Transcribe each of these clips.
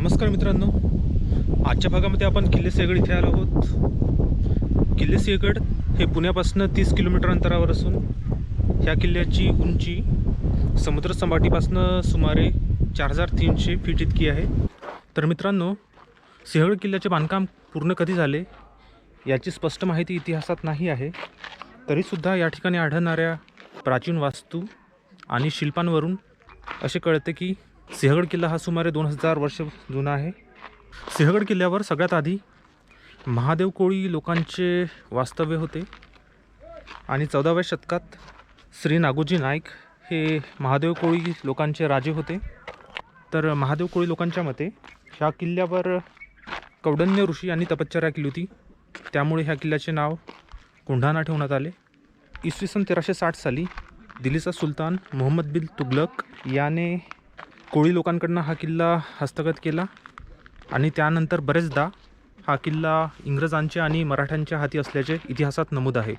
नमस्कार मित्रांनो. आजच्या भागामध्ये आपण किल्ले सिंहगड इथे आलो आहोत. किल्ले सिंहगड हे पुण्यापासून तीस किलोमीटर अंतरावर असून ह्या किल्ल्याची उंची समुद्रसपाटीपासून सुमारे चार हजार तीनशे फीट इतकी आहे. तर मित्रांनो सिंहगड किल्ल्याचे बांधकाम पूर्ण कधी झाले याची स्पष्ट माहिती इतिहासात नाही आहे. तरीसुद्धा या ठिकाणी आढळणाऱ्या प्राचीन वास्तू आणि शिल्पांवरून असे कळते की सिंहगड किल्ला हा सुमारे दोन हजार वर्ष जुना आहे. सिंहगड किल्ल्यावर सगळ्यात आधी महादेव कोळी लोकांचे वास्तव्य होते आणि चौदाव्या शतकात श्री नागोजी नाईक हे महादेव कोळी लोकांचे राजे होते. तर महादेव कोळी लोकांच्या मते ह्या किल्ल्यावर कौडन्य ऋषी यांनी तपश्चर्या केली होती. त्यामुळे ह्या किल्ल्याचे नाव कोंढाणा ठेवण्यात आले. इसवी सन तेराशे साठ साली दिल्लीचा सुलतान मोहम्मद बिन तुगलक याने कोळी लोकांकडनं हा किल्ला हस्तगत केला आणि त्यानंतर बरेचदा हा किल्ला इंग्रजांच्या आणि मराठ्यांच्या हाती असल्याचे इतिहासात नमूद आहे.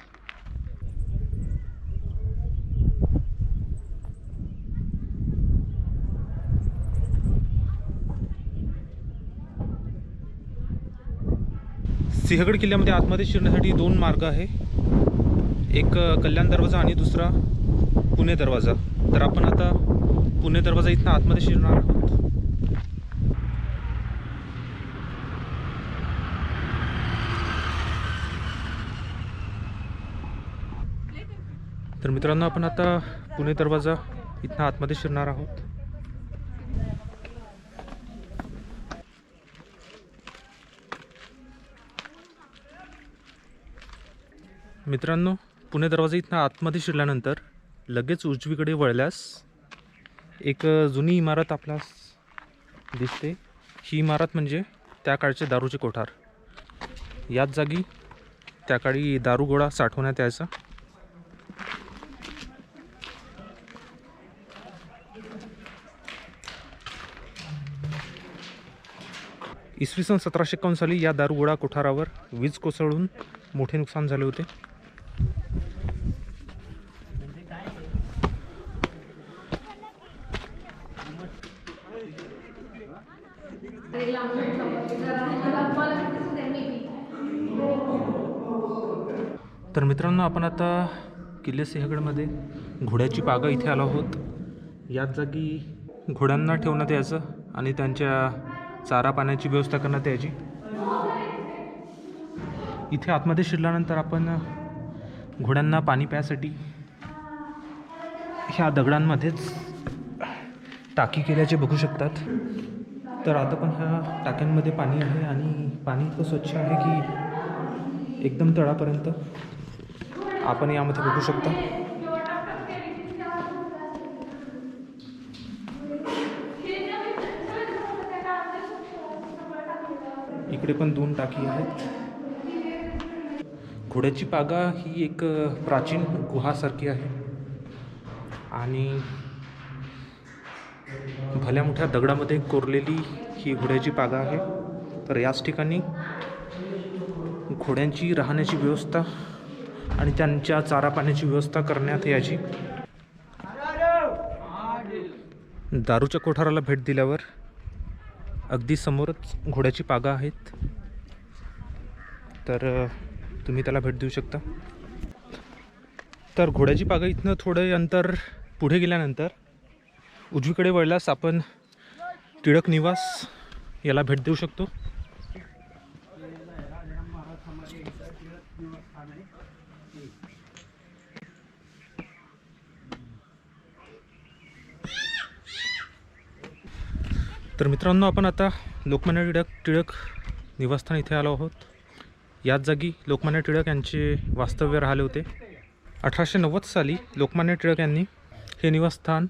सिंहगड किल्ल्यामध्ये आतमध्ये शिरण्यासाठी दोन मार्ग आहे. एक कल्याण दरवाजा आणि दुसरा पुणे दरवाजा. तर आपण आता पुणे दरवाजा इथनं आतमध्ये शिरणार आहोत. तर मित्रांनो आपण आता पुणे दरवाजा इथनं आतमध्ये शिरणार आहोत. मित्रांनो पुणे दरवाजा इथनं आतमध्ये शिरल्यानंतर लगेच उजवीकडे वळल्यास एक जुनी इमारत आपल्यास दिसते. ही इमारत म्हणजे त्या काळचे दारूचे कोठार. याच जागी त्या काळी दारू गोळा साठवण्यात यायचा. इसवी सन सतराशे एकावन्न साली या दारुगोळा कोठारावर वीज कोसळून मोठे नुकसान झाले होते तर मित्रांनो आपण आता किल्ले सिंहगडमध्ये घोड्याची पागा इथे आलो आहोत. याच जागी घोड्यांना ठेवण्यात यायचं आणि त्यांच्या चारा पाण्याची व्यवस्था करण्यात यायची. इथे आतमध्ये शिरल्यानंतर आपण घोड्यांना पाणी प्यायसाठी ह्या दगडांमध्येच टाकी केल्याचे बघू शकतात. तर आता पण ह्या टाक्यांमध्ये पाणी आहे आणि पाणी इतकं स्वच्छ आहे की एकदम तळापर्यंत आपण यामध्ये बघू शकता. इकडे पण दोन टाकी आहेत. घोड्याची पागा ही एक प्राचीन गुहासारखी आहे. आणि भल्या मोठ्या दगडामध्ये कोरलेली ही घोड्याची पागा आहे. तर याच ठिकाणी घोड्यांची राहण्याची व्यवस्था आणि त्यांच्या चारा पाण्याची व्यवस्था करण्यात यायची. दारूच्या कोठाराला भेट दिल्यावर अगदी समोरच घोड्याची पागा आहेत. तर तुम्ही त्याला भेट देऊ शकता. तर घोड्याची पागा इथनं थोडं अंतर पुढे गेल्यानंतर उजवीकडे वळल्यास आपण टिळक निवास याला भेट देऊ शकतो. तर मित्रांनो आपण आता लोकमान्य टिळक टिळक निवासस्थान इथे आलो आहोत. याच जागी लोकमान्य टिळक यांचे वास्तव्य राहिले होते. अठराशे नव्वद साली लोकमान्य टिळक यांनी हे निवासस्थान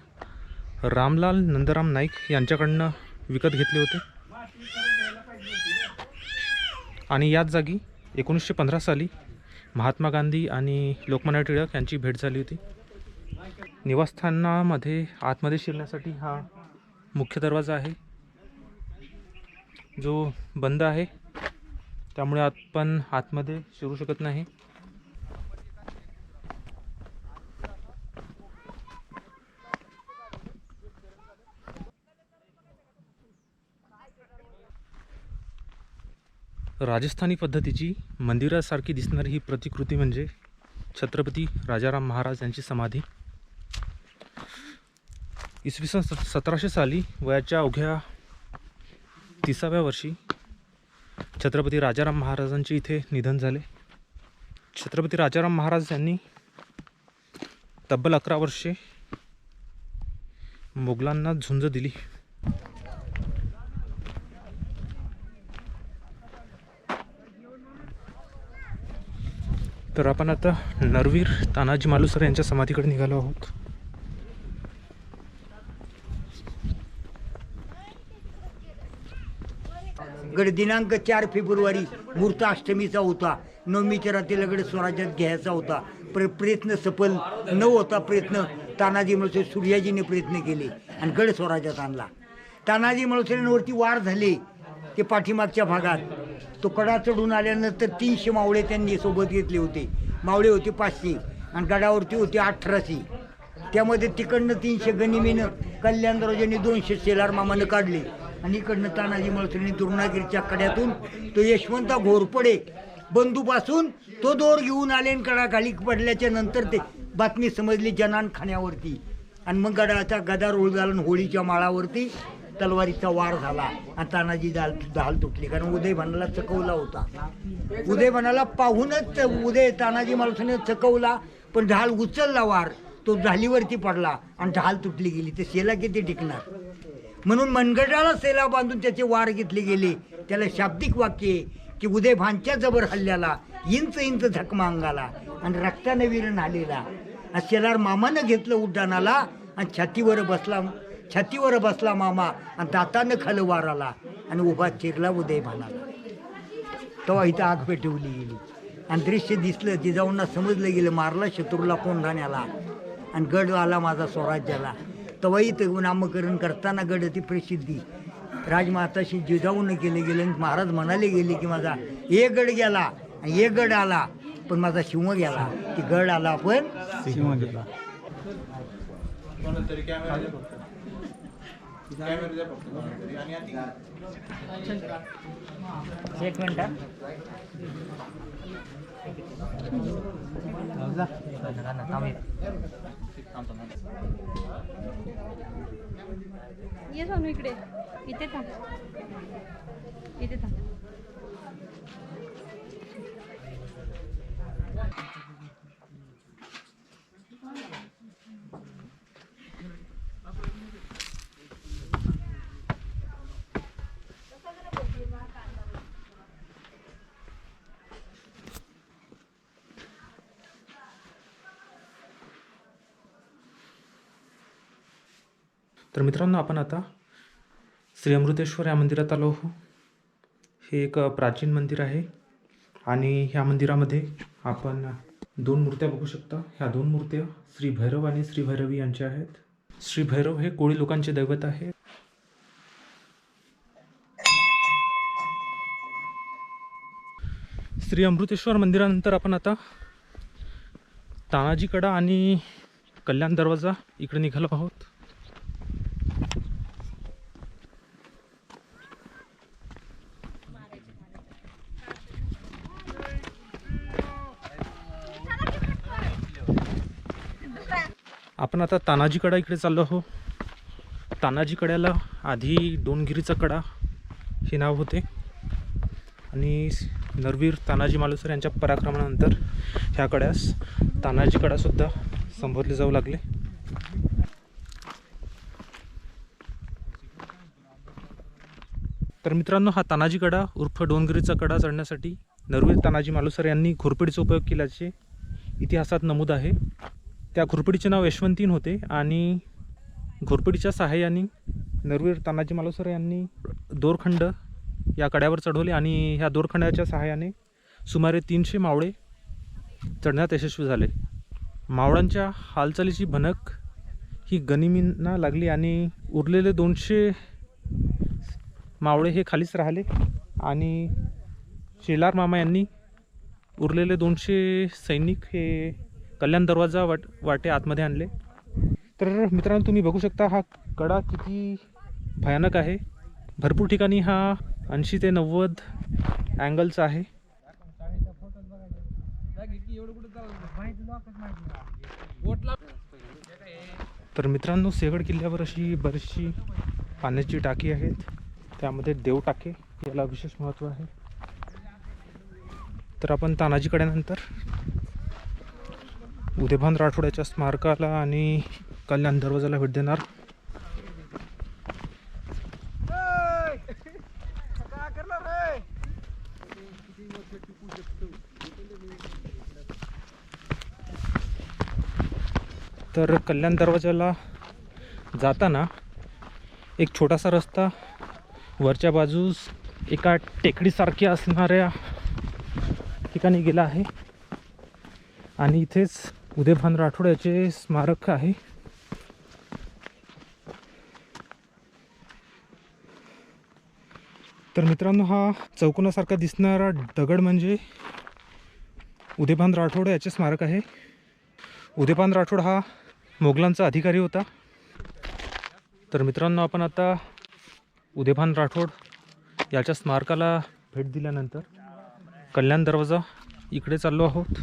रामलाल नंदराम नाईक यांच्याकडनं विकत घेतले होते. आणि याच जागी एकोणीसशे पंधरा साली महात्मा गांधी आणि लोकमान्य टिळक यांची भेट झाली होती. निवासस्थानामध्ये आतमध्ये शिरण्यासाठी हा मुख्य दरवाजा आहे. जो बंद आहे त्यामुळे आपण आतमध्ये शिरू शकत नाही. राजस्थानी पद्धतीची मंदिरासारखी दिसणारी ही प्रतिकृती म्हणजे छत्रपती राजाराम महाराज यांची समाधी. इसवी सन सतराशे साली वयाच्या अवघ्या तिसाव्या वर्षी छत्रपती राजाराम महाराजांचे इथे निधन झाले. छत्रपती राजाराम महाराज यांनी तब्बल अकरा वर्षे मोगलांना झुंज दिली. तर आपण आता नरवीर तानाजी मालुसरे यांच्या समाधीकडे निघालो आहोत. गड दिनांक चार फेब्रुवारी मूर्त अष्टमीचा होता. नवमीच्या रात्रीला गड स्वराज्यात घ्यायचा होता. प्र प्रयत्न सफल न होता प्रयत्न तानाजी मळसे सूर्याजीने प्रयत्न केले आणि गड स्वराज्यात आणला. तानाजी मळसेंवरती वार झाले ते पाठीमागच्या भागात. तो कडा चढून आल्यानंतर तीनशे मावळे त्यांनी सोबत घेतले होते. मावळे होते पाचशे आणि गडावरती होते अठराशे. त्यामध्ये तिकडनं तीनशे गनिमीनं कल्याणराजांनी दोनशे शेलार मामानं काढले. आणि इकडनं तानाजी मळसरीने दुर्णागिरीच्या कड्यातून तो यशवंत घोरपडे बंधूपासून तो दोर घेऊन आले आणि कडा खाली पडल्याच्या नंतर ते बातमी समजली जनान खाण्यावरती. आणि मग गडाचा गदारोळ झाला होळीच्या माळावरती तलवारीचा वार झाला. आणि तानाजी दाल दाल तुटली. कारण उदय भानाला चकवला होता. उदय भानाला पाहूनच उदय तानाजी मालसाने चकवला पण ढाल उचलला वार. तो ढालीवरती पडला आणि ढाल तुटली गेली. ते शेला किती टिकणार. म्हणून मनगडाला सेला बांधून त्याचे वार घेतले गेले. त्याला शाब्दिक वाक्य की उदय भानच्या जबर हल्ल्याला इंच इंच झकमा अंगाला आणि रक्ताने विरण आलेला. आणि शेलार मामानं घेतलं उड्डाणाला आणि छातीवर बसला छातीवर बसला मामा आणि दातानं खालं वार आला आणि उभा चिरला उदय भानाला. तेव्हा इथं आग पेटवली गेली. आणि दृश्य दिसलं जिजाऊंना समजलं गेलं मारला शत्रूला कोंढाण्याला आणि गड आला माझा स्वराज्याला. इथं नामकरण करताना गड ती प्रसिद्धी. राजमाताशी जिजाऊनं केलं गेलं. आणि महाराज म्हणाले गेले की माझा एक गड गेला आणि एक गड आला पण माझा शिव गेला. की गड आला पण शिव गेला. एक मिनिट ये सोनू इकडे. इथे थांब. इथे थांब. तर मित्रांनो आपण आता श्री अमृतेश्वर या मंदिरात आलो हो हे एक प्राचीन मंदिर आहे आणि ह्या मंदिरामध्ये आपण दोन मूर्त्या बघू शकता. ह्या दोन मूर्त्या श्री भैरव आणि श्री भैरवी यांच्या आहेत. श्री भैरव हे कोळी लोकांचे दैवत आहे श्री अमृतेश्वर मंदिरानंतर आपण आता तानाजी कडा आणि कल्याण दरवाजा इकडे निघालो आहोत. आपण आता तानाजी कडा इकडे चाललो आहो तानाजी कड्याला आधी डोनगिरीचा कडा हे नाव होते. आणि नरवीर तानाजी मालुसर यांच्या पराक्रमानंतर ह्या कड्यास तानाजी कडासुद्धा संबोधले जाऊ लागले. तर मित्रांनो हा तानाजी कडा उर्फ डोंगरीचा कडा चढण्यासाठी नरवीर तानाजी मालुसर यांनी घोरपडीचा उपयोग केल्याचे इतिहासात नमूद आहे. त्या घुरपडीचे नाव यशवंतीन होते आणि घोरपडीच्या सहाय्याने नरवीर तानाजी मालोसर यांनी दोरखंड या कड्यावर चढवले आणि ह्या दोरखंडाच्या सहाय्याने सुमारे तीनशे मावळे चढण्यात यशस्वी झाले. मावळांच्या हालचालीची भनक ही गनिमींना लागली आणि उरलेले दोनशे मावळे हे खालीच राहिले आणि शेलार मामा यांनी उरलेले दोनशे सैनिक हे कल्याण दरवाजा वाट वाटे आतमध्ये आणले. तर मित्रांनो तुम्ही बघू शकता हा कडा किती भयानक आहे. भरपूर ठिकाणी हा ऐंशी ते नव्वद अँगलचा आहे. तर मित्रांनो सेगड किल्ल्यावर अशी बरीचशी पाण्याची टाकी आहेत. त्यामध्ये देव टाके याला विशेष महत्त्व आहे. तर आपण तानाजीकडे नंतर उदयभान राठोड्याच्या स्मारकाला आणि कल्याण दरवाजाला भेट देणार. तर कल्याण दरवाजाला जाताना एक छोटासा रस्ता वरच्या बाजूस एका टेकडीसारख्या असणाऱ्या ठिकाणी गेला आहे. आणि इथेच उदयभान राठोड्याचे स्मारक आहे. तर मित्रांनो हा चौकोनासारखा दिसणारा दगड म्हणजे उदयभान राठोड याचे स्मारक आहे. उदयभान राठोड हा मोगलांचा अधिकारी होता. तर मित्रांनो आपण आता उदयभान राठोड याच्या स्मारकाला भेट दिल्यानंतर कल्याण दरवाजा इकडे चाललो आहोत.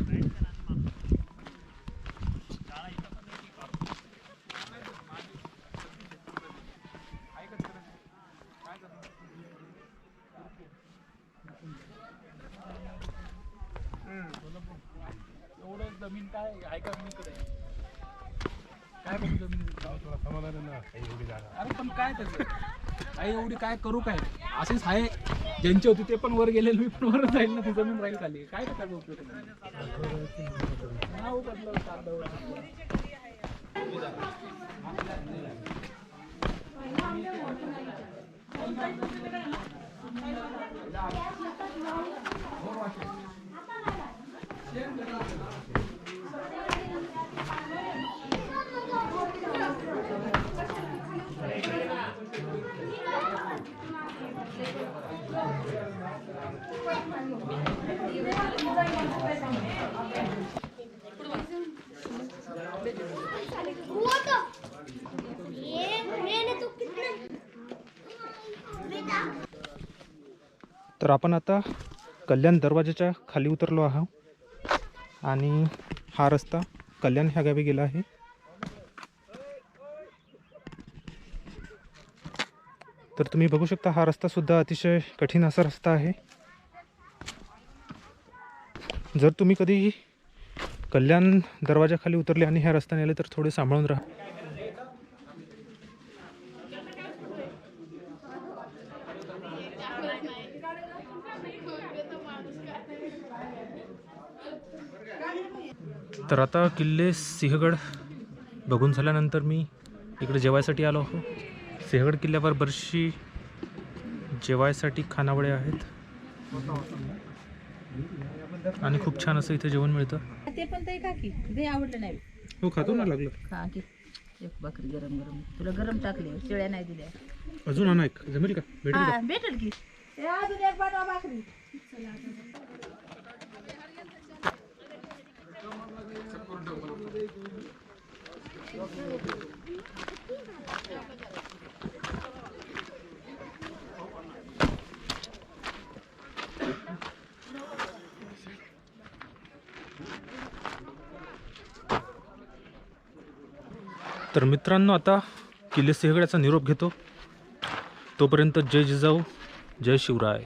जमीन काय आहे? का मी कडे काय करू जमीन अरे पण काय त्याचं? आई एवढी काय करू काय? असेच आहे. ज्यांची होती ते पण वर गेले मी पण वर जाईल ना ती जमीन राहील खाली. काय त्याचा उपयोग नाही. नाव बदललं, कागदावर. हुआ तो ये मैंने तो कितने बेटा तर आपण आता कल्याण दरवाजाच्या खाली उतरलो आहोत. आणि हा रस्ता कल्याण ह्या गावी गेला आहे. तर तुम्ही बघू शकता हा रस्ता सुद्धा अतिशय कठीण असा रस्ता आहे. जर तुम्ही कधी कल्याण दरवाजाखाली उतरले आणि ह्या रस्त्याने आले तर थोडे सांभाळून राहा. तर आता किल्ले सिंहगड बघून झाल्यानंतर मी इकडे जेवायसाठी आलो आहो. सिंहगड किल्ल्यावर बरीचशी जेवायसाठी खानावळे आहेत. आणि खूप छान असं इथे जेवण मिळतं. ते पण ते का की ते आवडलं नाही. हो खातो ना लागलं. खा की. एक भाकरी गरम गरम. तुला गरम टाकली शिळ्या नाही दिल्या. अजून आणा एक. जमेल का? भेटेल का? भेटेल की. ए, अजून एक बनवा भाकरी तर मित्रांनो आता किल्ले सिंहगडाचा निरोप घेतो. तोपर्यंत जय जिजाऊ जय शिवराय.